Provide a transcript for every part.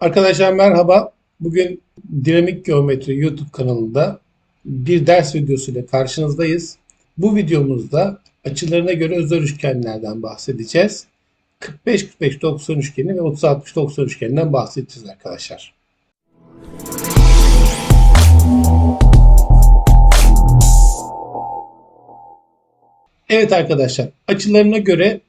Arkadaşlar merhaba. Bugün Dinamik Geometri YouTube kanalında bir ders videosuyla karşınızdayız. Bu videomuzda açılarına göre özel üçgenlerden bahsedeceğiz. 45-45-90 üçgeni ve 30-60-90 üçgeninden bahsedeceğiz arkadaşlar. Evet arkadaşlar açılarına göre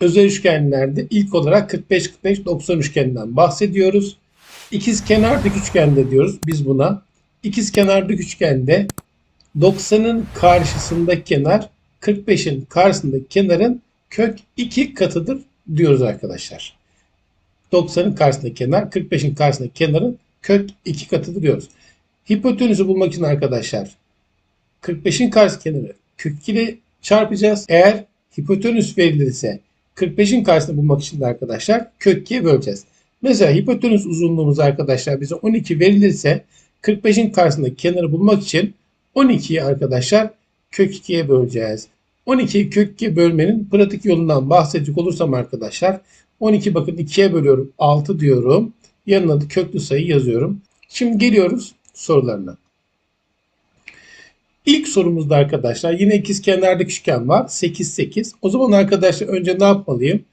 özel üçgenlerde ilk olarak 45-45-90 üçgeninden bahsediyoruz. İkiz kenar dik üçgende diyoruz biz buna. İkiz kenar dik üçgende 90'ın karşısındaki kenar 45'in karşısındaki kenarın kök 2 katıdır diyoruz arkadaşlar. 90'ın karşısındaki kenar 45'in karşısındaki kenarın kök 2 katıdır diyoruz. Hipotenüsü bulmak için arkadaşlar 45'in karşı kenarı kök 2 ile çarpacağız. Eğer hipotenüs verilirse 45'in karşısını bulmak için de arkadaşlar kök 2'ye böleceğiz. Mesela hipotenüs uzunluğumuz arkadaşlar bize 12 verilirse 45'in karşısındaki kenarı bulmak için 12'yi arkadaşlar kök 2'ye böleceğiz. 12'yi kök 2'ye bölmenin pratik yolundan bahsedecek olursam arkadaşlar 12 bakın 2'ye bölüyorum 6 diyorum. Yanına da köklü sayı yazıyorum. Şimdi geliyoruz sorularına. İlk sorumuzda arkadaşlar yine ikiz kenarlık üçgen var. 8 8. O zaman arkadaşlar önce ne yapmalıyım?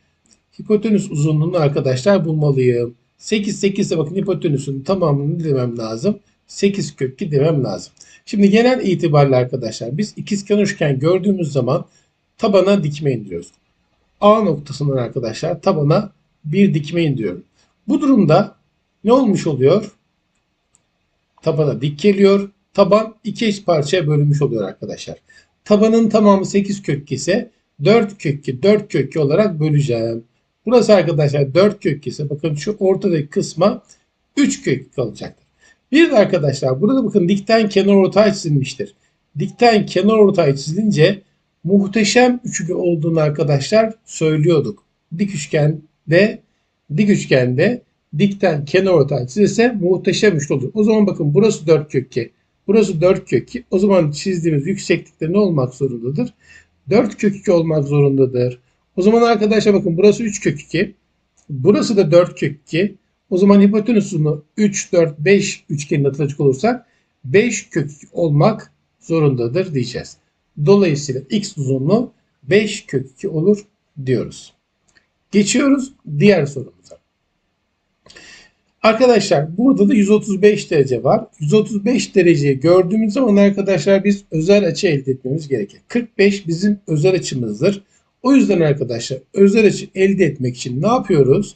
Hipotenüs uzunluğunu arkadaşlar bulmalıyım. 8 8 ise bakın hipotenüsün tamamını demem lazım. 8 kök 2 demem lazım. Şimdi genel itibariyle arkadaşlar biz ikizkenar üçgen gördüğümüz zaman tabana dikme indiriyoruz. A noktasından arkadaşlar tabana bir dikme indiriyorum. Bu durumda ne olmuş oluyor? Tabana dik geliyor. Taban iki eş parçaya bölünmüş oluyor arkadaşlar. Tabanın tamamı 8 kök 2 ise 4 kök 2 4 kök 2 olarak böleceğim. Burası arkadaşlar 4 kök 2 ise bakın şu ortadaki kısma 3 kök 2 kalacaktır. Bir de arkadaşlar burada bakın dikten kenar ortay çizilmiştir. Dikten kenar ortay çizilince muhteşem üçgen olduğunu arkadaşlar söylüyorduk. Dik üçgende dik üçgende dikten kenar ortay çizilse muhteşem üçlü olur. O zaman bakın burası 4 kök 2. Burası 4 kök 2. O zaman çizdiğimiz yükseklikte ne olmak zorundadır? 4 kök 2 olmak zorundadır. O zaman arkadaşlar bakın burası 3 kök 2. Burası da 4 kök 2. O zaman hipotenüs uzunluğu 3, 4, 5 üçgenini hatırlayacak olursak 5 kök 2 olmak zorundadır diyeceğiz. Dolayısıyla x uzunluğu 5 kök 2 olur diyoruz. Geçiyoruz diğer sorumuza. Arkadaşlar burada da 135 derece var. 135 dereceyi gördüğümüz zaman arkadaşlar biz özel açı elde etmemiz gerekir. 45 bizim özel açımızdır. O yüzden arkadaşlar özel açı elde etmek için ne yapıyoruz?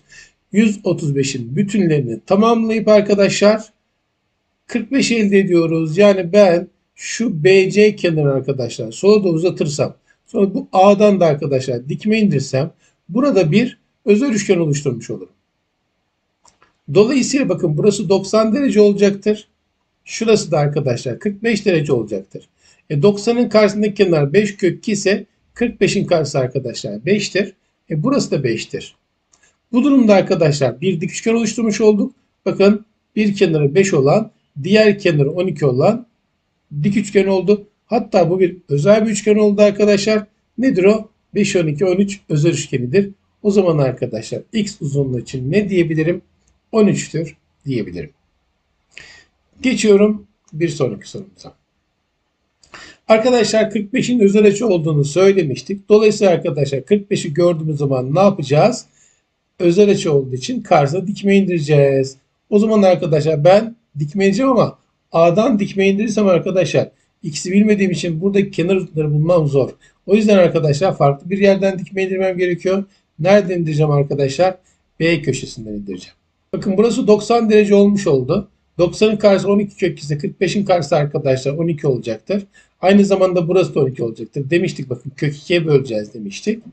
135'in bütünlerini tamamlayıp arkadaşlar 45 elde ediyoruz. Yani ben şu BC kenarı arkadaşlar sola da uzatırsam sonra bu A'dan da arkadaşlar dikme indirsem burada bir özel üçgen oluşturmuş olurum. Dolayısıyla bakın burası 90 derece olacaktır. Şurası da arkadaşlar 45 derece olacaktır. E 90'ın karşısındaki kenar 5 kök 2 ise 45'in karşısı arkadaşlar 5'tir. E burası da 5'tir. Bu durumda arkadaşlar bir dik üçgen oluşturmuş olduk. Bakın bir kenarı 5 olan diğer kenarı 12 olan dik üçgen oldu. Hatta bu bir özel bir üçgen oldu arkadaşlar. Nedir o? 5, 12, 13 özel üçgenidir. O zaman arkadaşlar x uzunluğu için ne diyebilirim? 13'tür diyebilirim. Geçiyorum bir sonraki sorumuza. Arkadaşlar 45'in özel açı olduğunu söylemiştik. Dolayısıyla arkadaşlar 45'i gördüğümüz zaman ne yapacağız? Özel açı olduğu için karşısına dikme indireceğiz. O zaman arkadaşlar ben dikme indireceğim ama A'dan dikme indirirsem arkadaşlar x'i bilmediğim için buradaki kenar uzunları bulmam zor. O yüzden arkadaşlar farklı bir yerden dikme indirmem gerekiyor. Nereden indireceğim arkadaşlar? B köşesinden indireceğim. Bakın burası 90 derece olmuş oldu. 90'ın karşısı 12 kök ise 45'in karşısı arkadaşlar 12 olacaktır. Aynı zamanda burası da 12 olacaktır. Demiştik bakın kök 2'ye böleceğiz demiştik.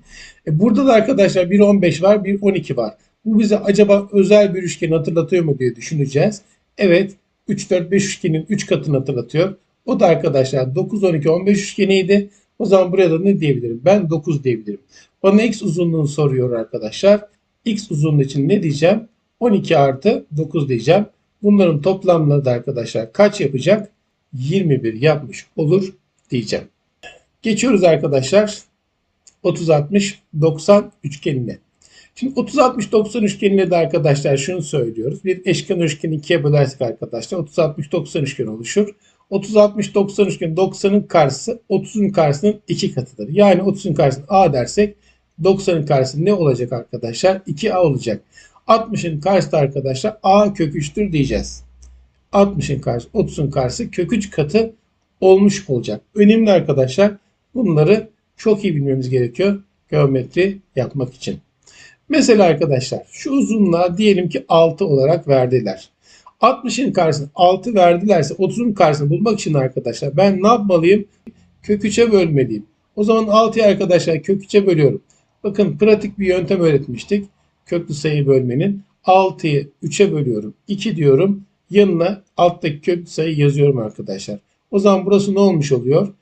E burada da arkadaşlar bir 15 var bir 12 var. Bu bize acaba özel bir üçgeni hatırlatıyor mu diye düşüneceğiz. Evet 3 4 5 üçgenin 3 katını hatırlatıyor. O da arkadaşlar 9 12 15 üçgeniydi. O zaman buraya da ne diyebilirim? Ben 9 diyebilirim. Bana x uzunluğunu soruyor arkadaşlar. X uzunluğu için ne diyeceğim? 12 artı 9 diyeceğim. Bunların toplamları da arkadaşlar kaç yapacak? 21 yapmış olur diyeceğim. Geçiyoruz arkadaşlar 30 60 90 üçgenine. Şimdi 30 60 90 üçgenine de arkadaşlar şunu söylüyoruz. Bir eşkenar üçgeni ikiye bölersek arkadaşlar 30 60 90 üçgen oluşur. 30 60 90 üçgen 90'ın karşısı 30'un karşısının iki katıdır. Yani 30'un karşısına A dersek 90'ın karşısı ne olacak arkadaşlar? 2A olacak. 60'ın karşısı arkadaşlar A kök 3'tür diyeceğiz. 60'ın karşısı 30'un karşısı kök 3 katı olmuş olacak. Önemli arkadaşlar. Bunları çok iyi bilmemiz gerekiyor geometri yapmak için. Mesela arkadaşlar şu uzunluğa diyelim ki 6 olarak verdiler. 60'ın karşısına 6 verdilerse 30'un karşısını bulmak için arkadaşlar ben ne yapmalıyım? Kök 3'e bölmeliyim. O zaman 6'yı arkadaşlar kök 3'e bölüyorum. Bakın pratik bir yöntem öğretmiştik. Köklü sayı bölmenin. 6'yı 3'e bölüyorum. 2 diyorum. Yanına alttaki köklü sayı yazıyorum arkadaşlar. O zaman burası ne olmuş oluyor?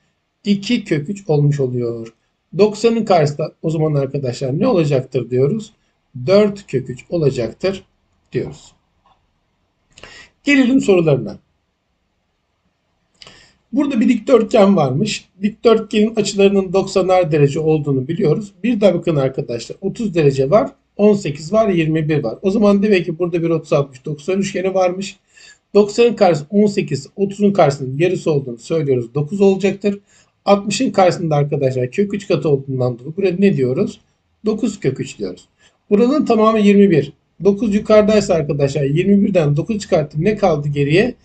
2 kök 3 olmuş oluyor. 90'ın karşısında o zaman arkadaşlar ne olacaktır diyoruz? 4 kök 3 olacaktır diyoruz. Gelelim sorularına. Burada bir dikdörtgen varmış. Dikdörtgenin açılarının 90'ar derece olduğunu biliyoruz. Bir de bakın arkadaşlar 30 derece var, 18 var, 21 var. O zaman demek ki burada bir 30 60 90 üçgeni varmış. 90'ın karşısı 18, 30'un karşısının yarısı olduğunu söylüyoruz. 9 olacaktır. 60'ın karşısında arkadaşlar kök 3 katı olduğundan dolayı buraya ne diyoruz? 9 kök 3 diyoruz. Buranın tamamı 21. 9 yukarıdaysa arkadaşlar 21'den 9 çıkarttım. Ne kaldı geriye?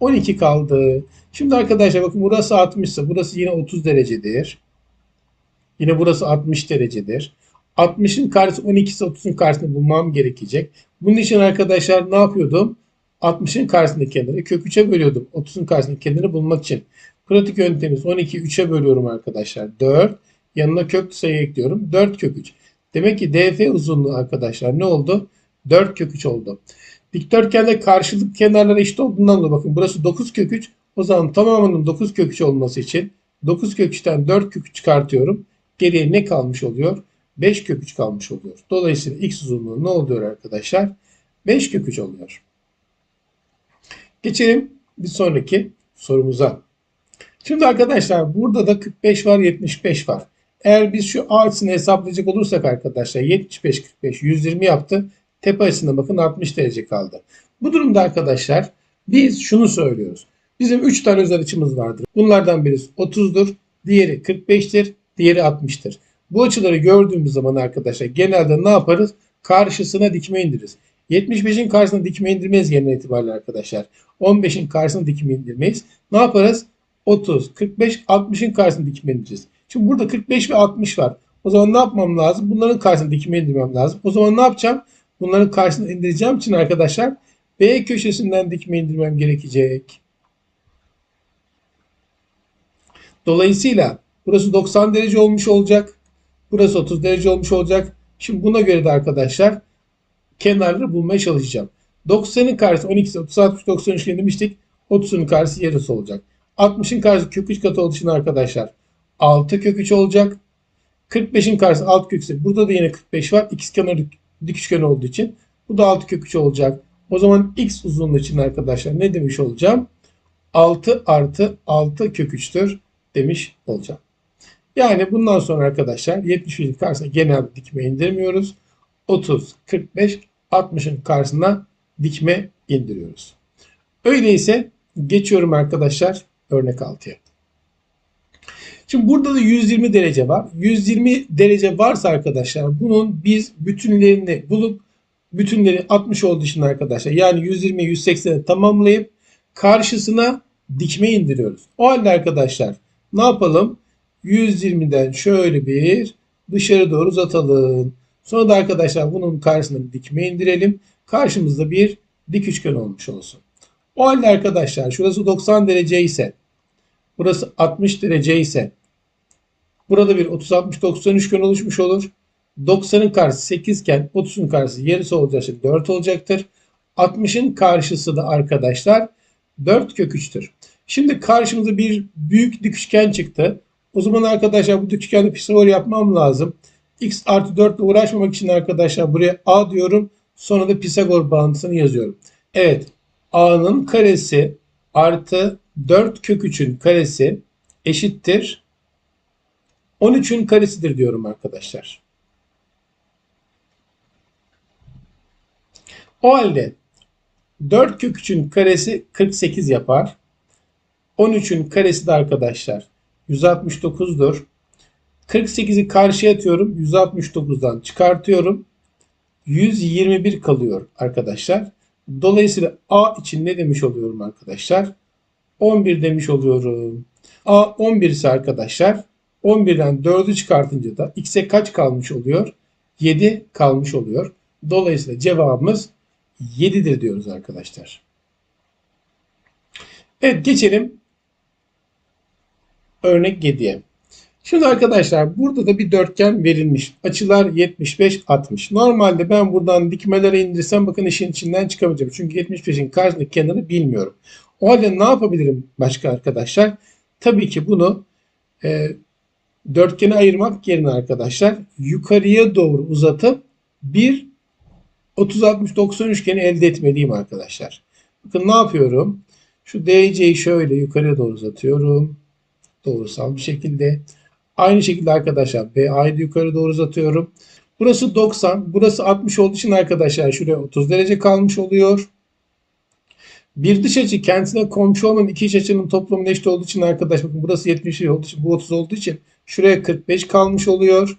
12 kaldı. Şimdi arkadaşlar bakın burası 60 ise burası yine 30 derecedir. Yine burası 60 derecedir. 60'ın karşısı 12 ise 30'un karşısını bulmam gerekecek. Bunun için arkadaşlar ne yapıyordum? 60'ın karşısındaki kenarı kök 3'e bölüyordum. 30'un karşısındaki kenarı bulmak için. Pratik yöntemimiz 12'yi 3'e bölüyorum arkadaşlar. 4. Yanına kök sayı ekliyorum. 4 kök 3. Demek ki DF uzunluğu arkadaşlar ne oldu? 4 kök 3 oldu. Dikdörtgende karşılık kenarları eşit olduğundan dolayı bakın burası 9 kök 3. O zaman tamamının 9 kök 3 olması için 9 kök 3'ten 4 kök 3 çıkartıyorum. Geriye ne kalmış oluyor? 5 kök 3 kalmış oluyor. Dolayısıyla x uzunluğu ne oluyor arkadaşlar? 5 kök 3 oluyor. Geçelim bir sonraki sorumuza. Şimdi arkadaşlar burada da 45 var 75 var. Eğer biz şu A açısını hesaplayacak olursak arkadaşlar 75 45 120 yaptı. Tepe açısına bakın 60 derece kaldı. Bu durumda arkadaşlar biz şunu söylüyoruz. Bizim 3 tane özel açımız vardır. Bunlardan birisi 30'dur, diğeri 45'tir, diğeri 60'tır. Bu açıları gördüğümüz zaman arkadaşlar genelde ne yaparız? Karşısına dikme indiririz. 75'in karşısına dikme indirmeyiz genel itibariyle arkadaşlar. 15'in karşısına dikme indirmeyiz. Ne yaparız? 30, 45, 60'ın karşısına dikme indireceğiz. Şimdi burada 45 ve 60 var. O zaman ne yapmam lazım? Bunların karşısına dikme indirmem lazım. O zaman ne yapacağım? Bunların karşısına indireceğim için arkadaşlar B köşesinden dikme indirmem gerekecek. Dolayısıyla burası 90 derece olmuş olacak. Burası 30 derece olmuş olacak. Şimdi buna göre de arkadaşlar kenarları bulmaya çalışacağım. 90'ın karşısı 12, 30, 60, 90 üçgen demiştik. 30'un karşısı yarısı olacak. 60'ın karşısı kök 3 katı olduğu için arkadaşlar 6 kök 3 olacak. 45'in karşısı 6 kök 3. Burada da yine 45 var. İkiz kenar dik üçgen olduğu için. Bu da 6 kök 3 olacak. O zaman x uzunluğu için arkadaşlar ne demiş olacağım? 6 artı 6 kök 3'tür demiş olacağım. Yani bundan sonra arkadaşlar 75'in karşısına genel dikme indirmiyoruz. 30, 45, 60'ın karşısına dikme indiriyoruz. Öyleyse geçiyorum arkadaşlar örnek 6'ya. Şimdi burada da 120 derece var. 120 derece varsa arkadaşlar bunun biz bütünlerini bulup bütünleri 60 olduğu için arkadaşlar yani 120 180'i tamamlayıp karşısına dikme indiriyoruz. O halde arkadaşlar ne yapalım? 120'den şöyle bir dışarı doğru uzatalım. Sonra da arkadaşlar bunun karşısına dikme indirelim. Karşımızda bir dik üçgen olmuş olsun. O halde arkadaşlar şurası 90 derece ise burası 60 derece ise burada bir 30-60-90 üçgen oluşmuş olur. 90'ın karşısı 8 iken 30'un karşısı yarısı için 4 olacaktır. 60'ın karşısı da arkadaşlar 4 kök 3'tür. Şimdi karşımıza bir büyük dik üçgen çıktı. O zaman arkadaşlar bu dik üçgende Pisagor yapmam lazım. x artı 4 ile uğraşmamak için arkadaşlar buraya a diyorum. Sonra da Pisagor bağıntısını yazıyorum. Evet a'nın karesi artı 4 kök 3'ün karesi eşittir 13'ün karesidir diyorum arkadaşlar. O halde 4 kök 3'ün karesi 48 yapar. 13'ün karesi de arkadaşlar 169'dur. 48'i karşıya atıyorum. 169'dan çıkartıyorum. 121 kalıyor arkadaşlar. Dolayısıyla A için ne demiş oluyorum arkadaşlar? 11 demiş oluyorum. A 11 ise arkadaşlar 11'den 4'ü çıkartınca da x'e kaç kalmış oluyor? 7 kalmış oluyor. Dolayısıyla cevabımız 7'dir diyoruz arkadaşlar. Evet geçelim örnek 7'ye. Şimdi arkadaşlar burada da bir dörtgen verilmiş. Açılar 75 60. Normalde ben buradan dikmelere indirsem bakın işin içinden çıkamayacağım. Çünkü 75'in karşısındaki kenarı bilmiyorum. O halde ne yapabilirim başka arkadaşlar? Tabii ki bunu e, dörtgene ayırmak yerine arkadaşlar yukarıya doğru uzatıp bir 30 60 90 üçgeni elde etmeliyim arkadaşlar. Bakın ne yapıyorum? Şu DC'yi şöyle yukarıya doğru uzatıyorum. Doğrusal bir şekilde. Aynı şekilde arkadaşlar BA'yı da yukarı doğru uzatıyorum. Burası 90. Burası 60 olduğu için arkadaşlar şuraya 30 derece kalmış oluyor. Bir dış açı kendisine komşu olmayan iki iç açının toplamının eşit olduğu için arkadaş bakın burası 70 olduğu için bu 30 olduğu için şuraya 45 kalmış oluyor.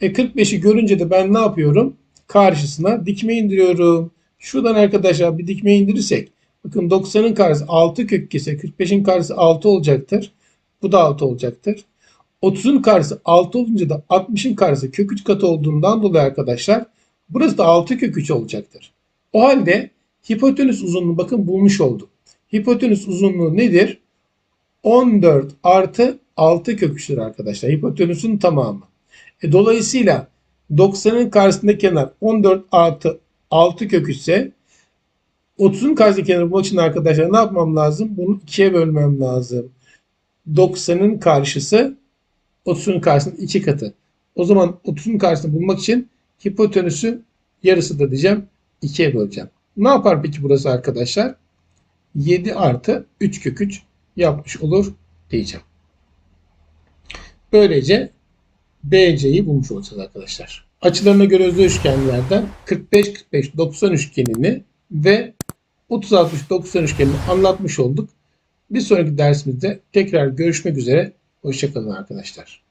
E 45'i görünce de ben ne yapıyorum? Karşısına dikme indiriyorum. Şuradan arkadaşlar bir dikme indirirsek bakın 90'ın karşısı 6 kök ise 45'in karşısı 6 olacaktır. Bu da 6 olacaktır. 30'un karşısı 6 olunca da 60'ın karşısı kök 3 katı olduğundan dolayı arkadaşlar burası da 6 kök 3 olacaktır. O halde hipotenüs uzunluğu bakın bulmuş olduk. Hipotenüs uzunluğu nedir? 14 artı 6 kök 3'tür arkadaşlar. Hipotenüsün tamamı. E, dolayısıyla 90'ın karşısındaki kenar 14 artı 6 kök 3 ise 30'un karşısındaki kenarı bulmak için arkadaşlar ne yapmam lazım? Bunu ikiye bölmem lazım. 90'ın karşısı 30'un karşısının 2 katı. O zaman 30'un karşısını bulmak için hipotenüsü yarısı da diyeceğim 2'ye böleceğim. Ne yapar peki burası arkadaşlar? 7 artı 3 kök 3 yapmış olur diyeceğim. Böylece BC'yi bulmuş olacağız arkadaşlar. Açılarına göre özdeş üçgenlerden 45-45-90 üçgenini ve 30-60-90 üçgenini anlatmış olduk. Bir sonraki dersimizde tekrar görüşmek üzere. Hoşçakalın arkadaşlar.